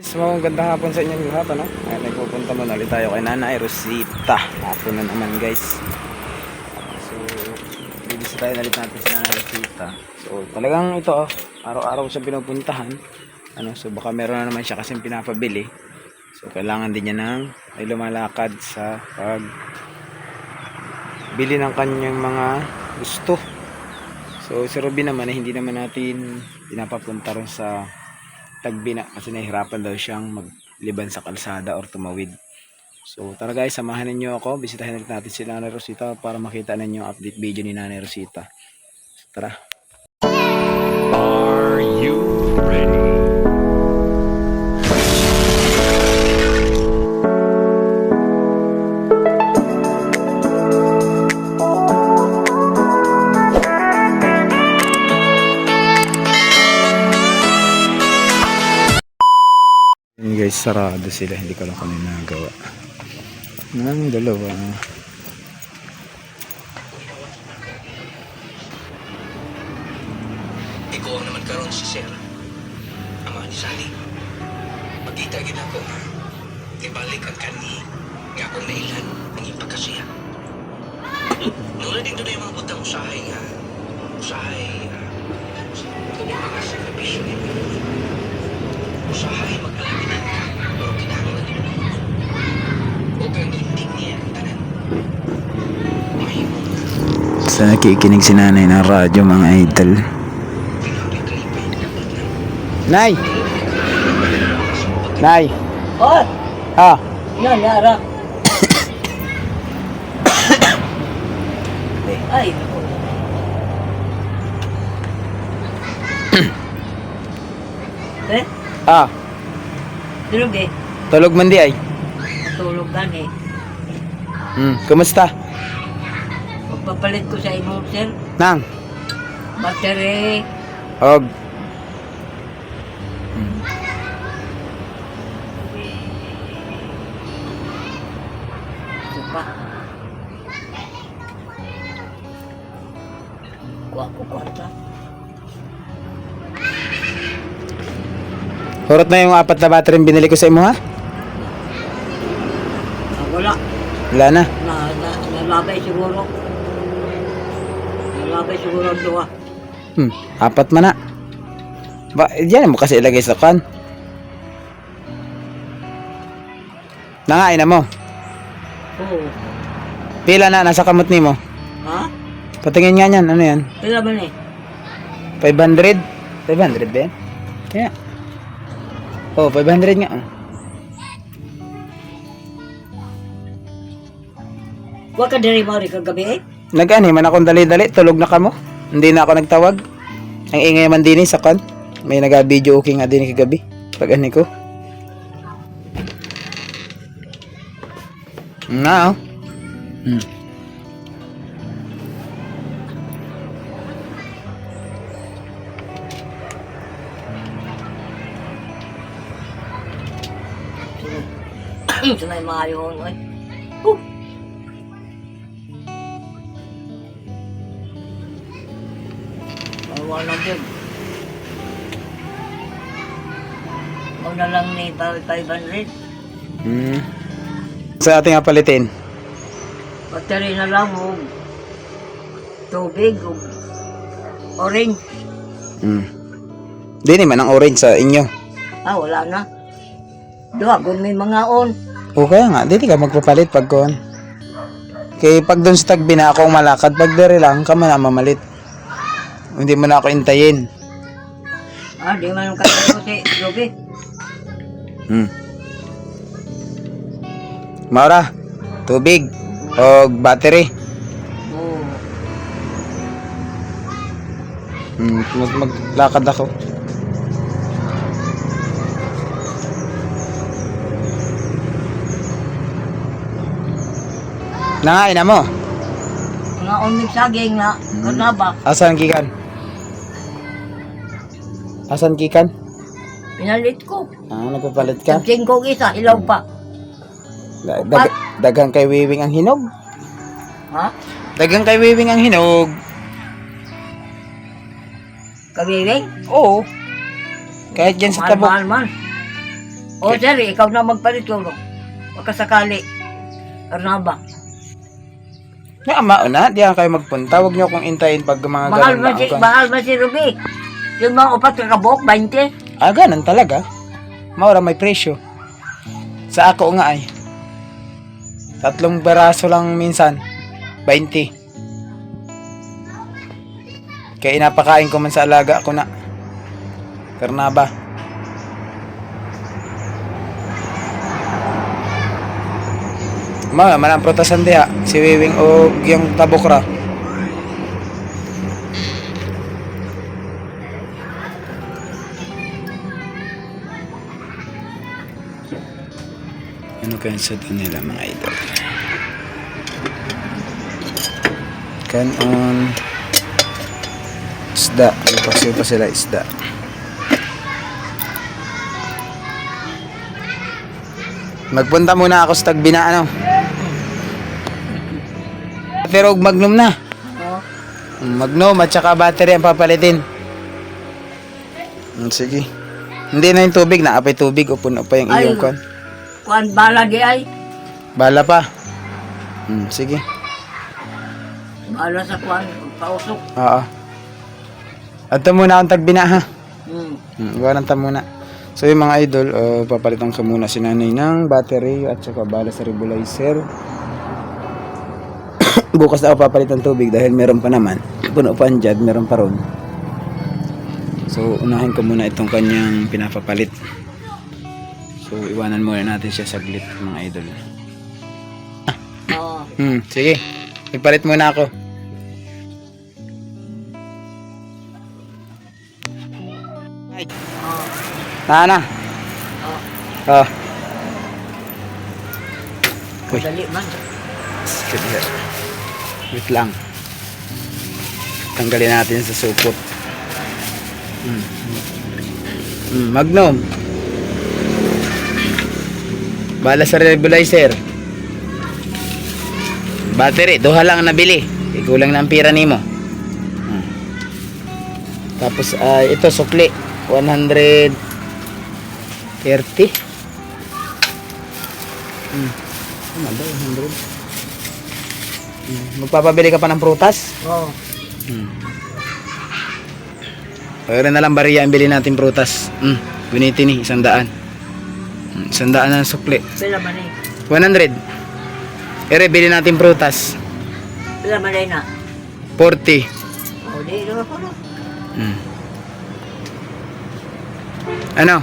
Guys, magandang hapon sa inyong lahat, ano? Ay, nagpupunta muna ulit tayo kay Nanay Rosita. Hapon na naman, guys. So, bibisitahin ulit natin si Nanay Rosita. So, talagang ito, oh, araw-araw siya pinupuntahan. Ano, so baka meron na naman siya kasing pinapabili. So, kailangan din niya ng ay lumalakad sa pag bili ng kanyang mga gusto. So, si Robin naman, eh, hindi naman natin pinapapunta rin sa tagbina kasi nahihirapan daw siyang magliban sa kalsada or tumawid. So tara guys, samahan ninyo ako. Bisitahin natin si Nanay Rosita para makita ninyo update video ni Nanay Rosita. So, tara. Are you sarado sila. Hindi ko lang yung nagawa. Nang dalawa. Sa nakikinig si nanay ng radyo mga idol. Nay! Nay! Oh, Ah! yan, yara. Ay, eh, Ah! tulog eh. Tulog man di ay. Tulog gan eh. Hmm, kumusta? Magpapalit ko sa imong sir. Nang? Battery. Og. Ito pa. Kuha ko kwarta. Hurot na yung apat na battery yung binili ko sa imo ha? Ah, wala. Wala na. Na, na, nalabay siguro. Nalabay siguro ang duwa. Hmm, apat man na. Ba, diyan mo kasi ilagay sa kan. Nangain na mo. Oo. Pila na nasa kamot nimo. Ha? Patingin nga niyan, ano yan? Pila man eh. 500? 500 ba yan? Kaya. Oh, 500 nga. oh. Huwag ka diri mawari kagabi eh. Nag-ani man akong dali-dali, tulog na kamo. Hindi na ako nagtawag. Ang ingay man din sa kan. May naga-video okay nga din kagabi. Pag ani ko. Oh. Hmm. Na yung mga Bawa na din. Huwag na lang ni 500. Hmm. Sa ating apalitin. Battery na lang o tubig o orange. Hmm. Di naman ang orange sa inyo. Ah, wala na. Doon, kung may mga on. O kaya nga, dili ka magpapalit pag kon. Kay pag doon sa tagbi na ako malakad, pag dere lang, ka man na mamalit. Hindi mo na ako intayin. Ah, di man ko si Ruby. Hmm. Maura, tubig o battery. Oo. Hmm, mag maglakad ako. Nangain na mo. On may saging na kanaba. Asan kikan? Asan kikan? Pinalit ko. Ah, nagpapalit ka? Sagsing ko isa, ilaw pa. Da- dag- daghang kay Wiwing ang hinog. Ha? Daghang kay Wiwing ang hinog. Kabiring? Oo. Kahit dyan sa tabok. Mahal-mahal man. O, sir, ikaw na magpalit tulong. Pagkasakali. Arnaba. Nga, mauna, di kayo magpunta. Huwag niyo akong intayin pag mga Mahal ganun ba na si, ang- mahal ba si Ruby? Yung mga upat kakabok, 20. Ah, ganun talaga. Maura may presyo. Sa ako nga ay. Tatlong baraso lang minsan. 20. Kaya inapakain ko man sa alaga ko na. Ternaba. Ma, manang protasan diha. Si Wiwing o yung tabokra. Ano sa nila mga idol? Kanon isda. Ipagsiyo pa sila isda. Magpunta muna ako sa Tagbina ano. Pero Magnum na. Magnum at saka battery ang papalitin. Sige. Hindi na yung tubig. Naapay tubig o puno pa yung iyong kon. Kuan bala di ay. Bala pa. Hmm, sige. Bala sa kuan, pausok. Oo. At muna akong tagbina ha. Hmm. Hmm, iwanan ta muna. So yung mga idol, uh, papalitan ko muna si nanay ng battery at saka bala sa nebulizer. Bukas na ako papalitan tubig dahil meron pa naman. Puno pa ang jug, meron pa ron. So unahin ko muna itong kanyang pinapapalit. So iwanan muna natin siya saglit mga idol. Oo. Hmm, sige. Ipalit muna ako. Oo. Nana. Oo. Oh. Uy. Dali man. Here. Wait lang. Tanggalin natin sa supot. Mm. Mm, Magnum. Bala sa nebulizer. Battery, duha lang ang nabili. Ikulang na ang pira nimo. Mm. Tapos ah, ito sukli, 130. Mm. Ano ba, 100? Mm, Magpapabili ka pa ng prutas? Oo. Hmm. Pagkira na lang bariya ang bili natin prutas. Hmm. Biniti ni, isang daan. Hmm, Isang daan na sukli. Pila man eh. 100. Ere, bili natin prutas. Pila man eh na. 40. O, di naman ko no. Hmm. Ano?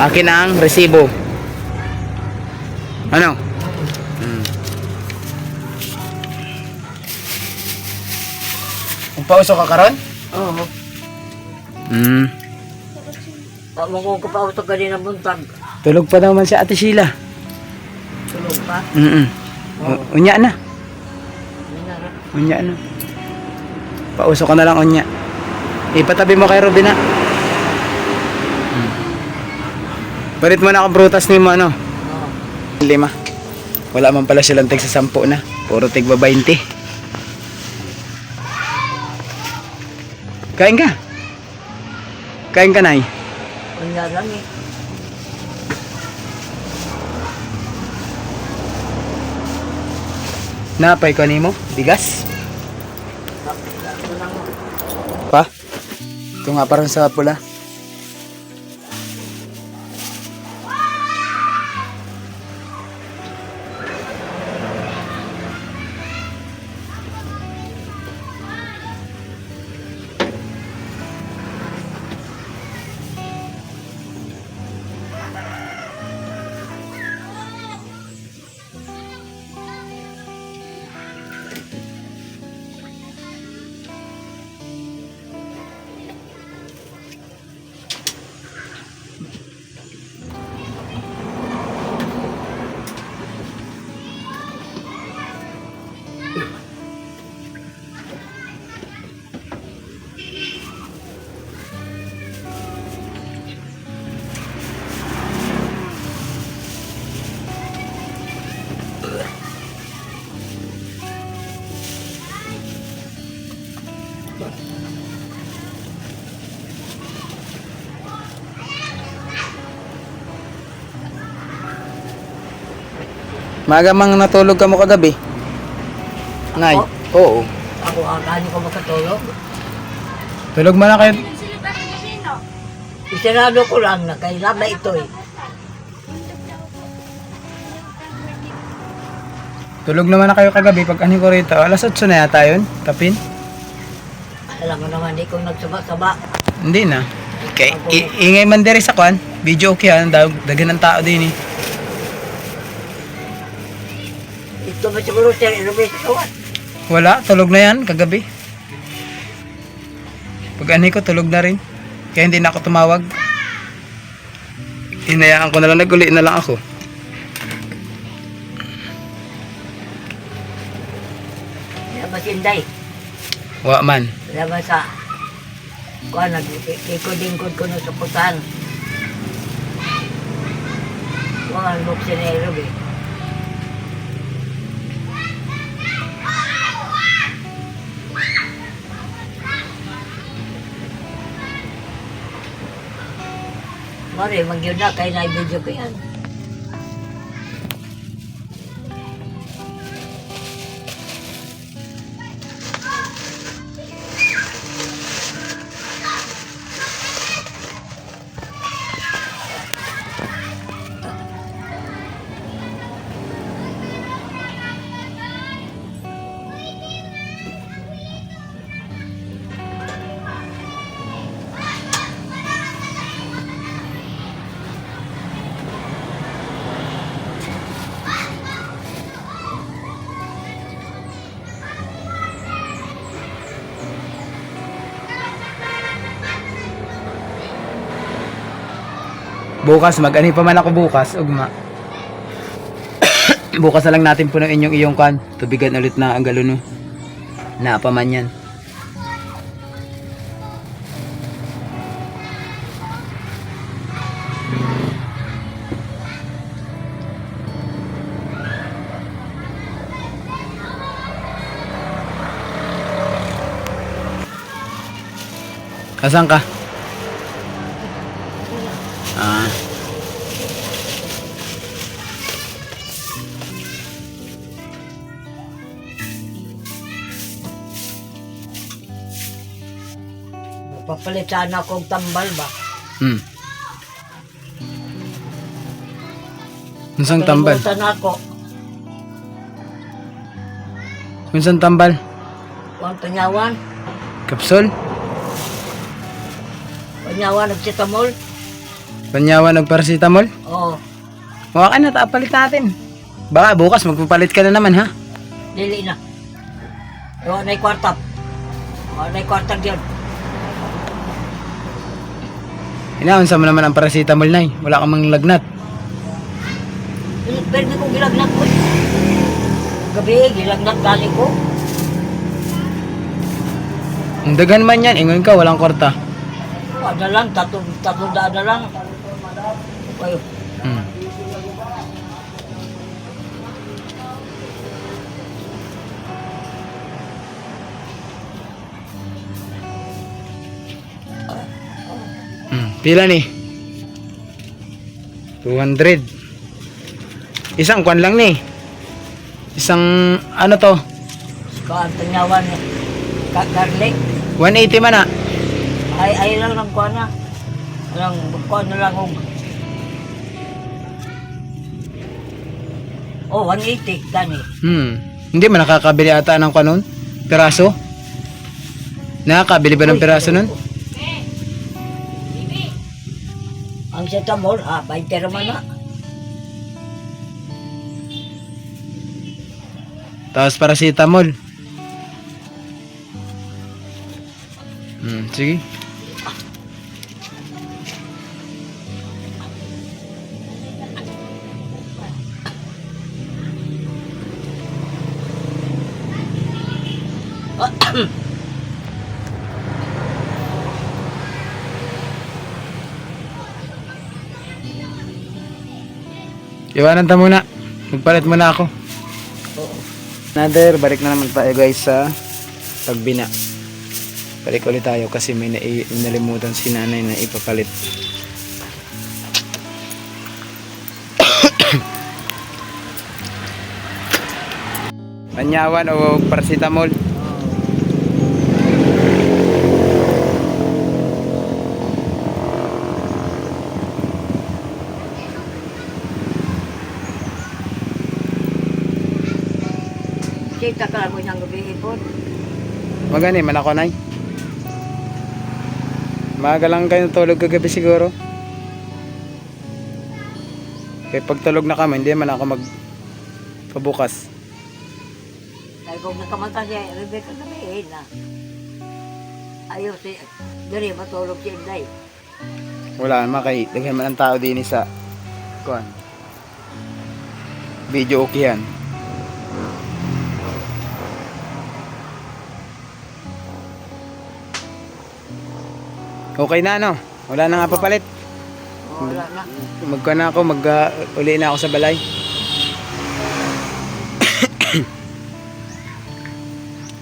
Akin ang resibo. Ano? Hmm. Magpauso ka karon? Oo. Hmm. Pamo ko pa utok ganina buntag. Tulog pa daw man si Ate Sheila. Tulog pa. Mm Oo. Unya na. Yun na. Unya na. Pauso ka na lang unya. Ipatabi mo kay Robina. Hmm. Palit mo na akong prutas ni mo ano. Oo. Lima. Wala man pala silang tig sa sampu na. Puro tig ba 20. Kain ka. Kain ka, Nay. Yun lang eh. Napay ko nimo? Bigas? Pa? Ito nga parang sa pula. Magamang natulog ka mo kagabi. Nay. Oo. Ako, akali ko makatulog. Tulog mo na kayo. Isinado ko lang na kailan na ito eh. Tulog naman na kayo kagabi pag ani ko rito. Alas 8 na yata yun. Tapin. Alam mo naman, di ko nagsaba-saba. Hindi na. Kay, i- ingay man diri sa kwan. Video okay ah. Dag dagan ng tao din eh. Ito ba siguro siya inubi sa kawan? Wala, tulog na yan kagabi. Pag ani ko, tulog na rin. Kaya hindi na ako tumawag. Hinayaan ko na lang, naguli na lang ako. Labas inday. Wa man. Labas sa kuha naglikod-lingkod ko na sukutan. Mga buksin na irubi. Mari, magyun na kay na-video ko yan. Bukas, mag-ani pa man ako bukas, ugma. bukas na lang natin punuin yung iyong kan. Tubigan ulit na ang galon, no. Naapaman yan. Asan ka? Papalit sana akong tambal ba? Hmm. Unsang tambal? Kalimutan ako. Unsang tambal? Huwag tanyawan. Kapsul? Tanyawan nagsitamol. Panyawa ng paracetamol? Oo. Mukha ka na, tapalit natin. Baka bukas magpapalit ka na naman ha? Dili na. Ewan na yung kwarta. Ewan na yung kwarta yun. Inaunsa mo naman ang paracetamol na Wala kang mang lagnat. Pero di ko gilagnat ko. Gabi, gilagnat dali ko. Ang dagan man yan, ingon ka, walang kwarta. Ada lang, tatong, tatong daan na lang. Kayo. Pila ni? 200. Isang kwan lang ni. Isang ano to? Kaan tanyawan ni. Kakarlik. 180 man na. Ay, ay lang lang kuha na. Alang, kuha na lang og. Oh, 180, gani. Hmm. Hindi man nakakabili ata ng kanon? Piraso? Nakakabili ba ng piraso nun? Ang setamol, ha, 20 naman na. Tapos paracetamol. Hmm, sige. Iwanan ta muna. Magpalit muna ako. Another, balik na naman tayo guys sa pagbina. Balik ulit tayo kasi may nai- nalimutan si nanay na ipapalit. Panyawan o paracetamol. Kita ka mo siyang gabi ipon. Magani man ako nay. Maaga lang kayo tulog kagabi siguro. Kaya pag tulog na kami, hindi man ako mag pabukas. Dahil kung nakamanta siya, Rebecca gabi na. Ayaw si, dali matulog si Inday. Wala naman kay daghan man ang tao din sa kuan. Video okay yan. Okay na no? Wala na nga papalit. Wala na. Magka na ako, mag uh, uli na ako sa balay.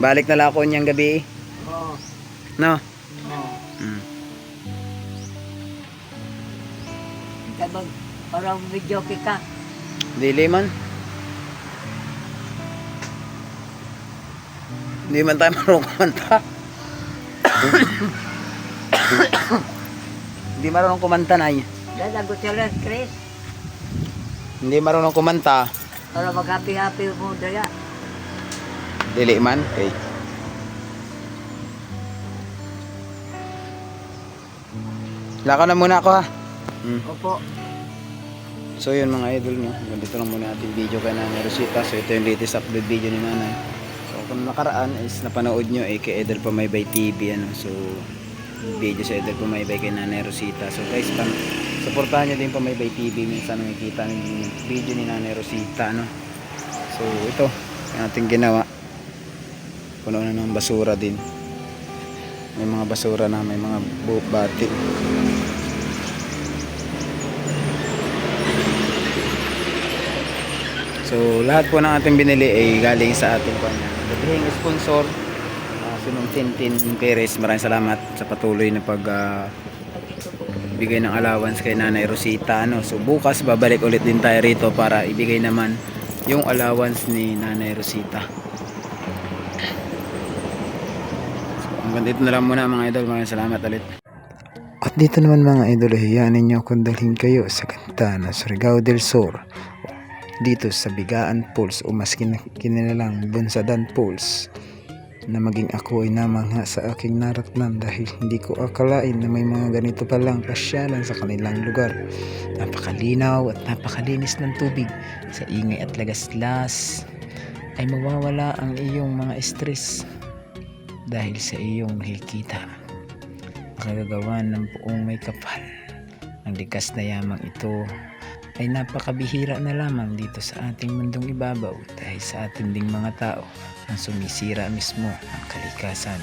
Balik na lang ako niyang gabi. eh. Oo. No? Oo. Mm. Kapag parang video ka. Dili man. Hindi man tayo marunong kumanta. Hindi marunong kumanta na Dahil ang Gutierrez, Chris. Hindi marunong kumanta. Para mag-happy-happy mo daya. Dili man. Okay. Laka na muna ako ha. Mm. Opo. So yun mga idol no, ganito lang muna ating video kay Nanay Rosita. So ito yung latest upload video ni Nanay. So kung nakaraan is napanood nyo eh kay Idol Pamaybay TV ano. So video sa Idol Pamaybay kay Nanay Rosita. So guys, pang supportahan nyo din Pamaybay TV minsan nakikita yung video ni Nanay Rosita ano. So ito, yung ating ginawa. Puno na ng basura din. May mga basura na, may mga bati. So, lahat po ng ating binili ay galing sa ating kanya. Gabihing sponsor, uh, si Ma'am Tintin Perez. Maraming salamat sa patuloy na pag ah, bigay ng allowance kay Nanay Rosita. Ano? So, bukas babalik ulit din tayo rito para ibigay naman yung allowance ni Nanay Rosita. So, dito na lang muna mga idol. Maraming salamat ulit. At dito naman mga idol, hayaan ninyo akong dalhin kayo sa kanta na Surigao del Sur dito sa Bigaan Pools o mas kin- kinilalang Bunsadan Pools na maging ako ay namangha sa aking naratnan dahil hindi ko akalain na may mga ganito palang pasyalan sa kanilang lugar. Napakalinaw at napakalinis ng tubig sa ingay at lagaslas ay mawawala ang iyong mga stress dahil sa iyong nakikita. Nakagagawa ng buong may kapal. Ang likas na yamang ito ay napakabihira na lamang dito sa ating mundong ibabaw dahil sa ating ding mga tao ang sumisira mismo ang kalikasan.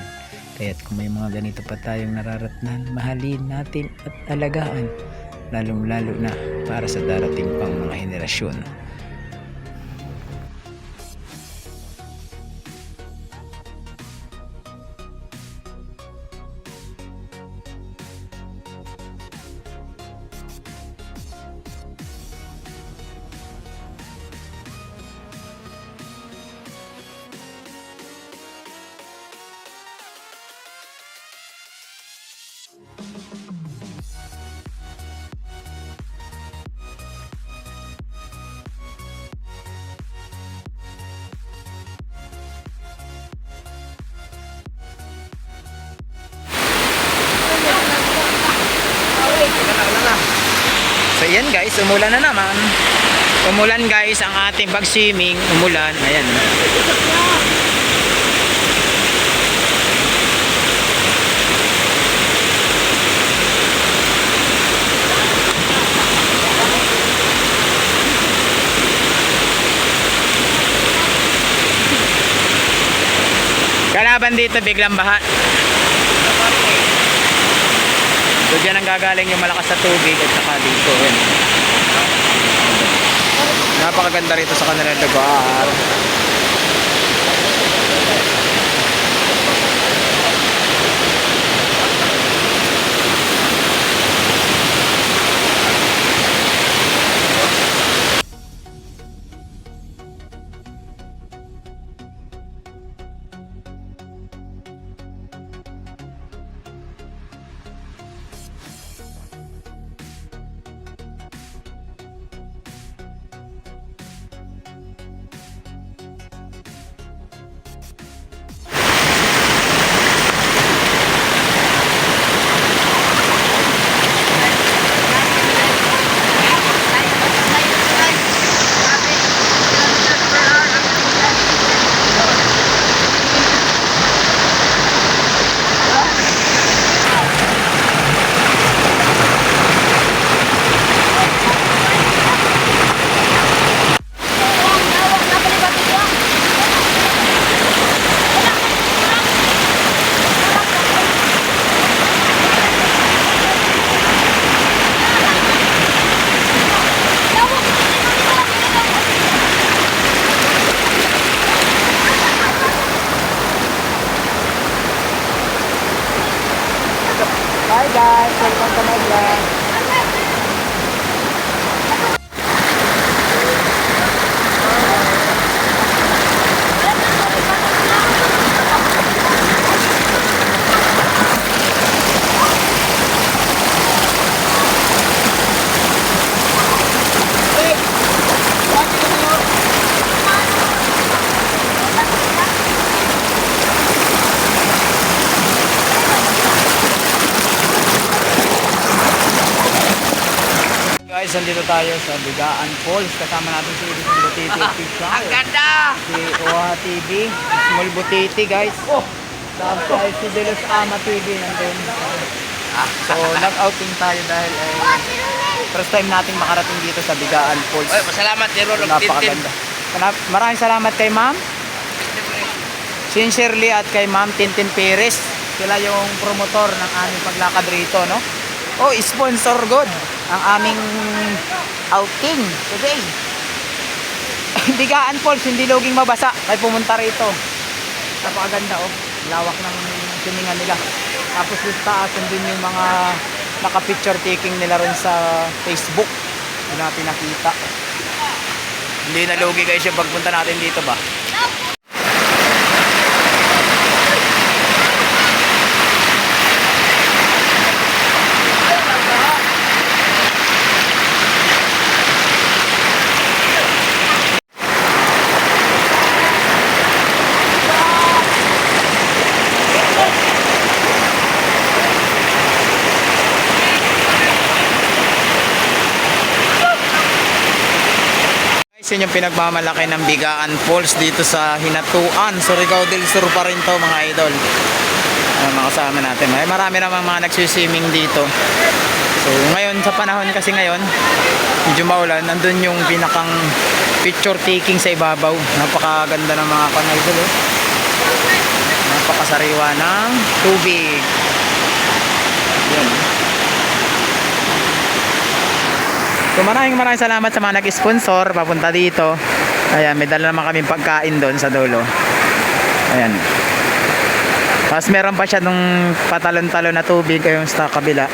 Kaya't kung may mga ganito pa tayong nararatnan, mahalin natin at alagaan, lalong lalo na para sa darating pang mga henerasyon. So yan guys, umulan na naman. Umulan guys ang ating pag-swimming. Umulan. Ayan. Kalaban dito biglang baha. So dyan ang gagaling yung malakas na tubig at saka dito. Yan. Napakaganda rito sa kanilang lugar. Bye guys! Welcome to my vlog! Tayo sa Bigaan Falls. Kasama natin si Edison Butiti Official. Ang ganda! Si Oha TV, Small Butiti guys. Oh! Tapos si De Los Ama TV nandun. So, nag-outing tayo dahil eh, first time nating makarating dito sa Bigaan Falls. Oy, masalamat ni Rolong Napakaganda. Kana- Maraming salamat kay ma'am. Sincerely at kay ma'am Tintin Perez. Sila yung promotor ng aming paglakad rito, no? Oh, sponsor good ang aming outing today. Bigaan Falls, hindi loging mabasa. Kaya pumunta rito. Napakaganda, oh. Lawak ng siningan nila. Tapos dito taas, din yung mga naka-picture taking nila rin sa Facebook. Hindi natin nakita. Hindi na lugi guys yung pagpunta natin dito ba? Yun yung pinagmamalaki ng Bigaan Falls dito sa Hinatuan. Surigao del Sur pa rin to mga idol. Ano mga kasama natin. May marami namang mga nagsiswimming dito. So ngayon sa panahon kasi ngayon, medyo maulan, nandun yung pinakang picture taking sa ibabaw. Napakaganda ng mga kan idol. Oh. Napakasariwa ng tubig. Yun. So maraming maraming salamat sa mga nag-sponsor papunta dito. Ayan, may dala naman kaming pagkain doon sa dulo. Ayan. Tapos meron pa siya nung patalon-talon na tubig yung sa kabila.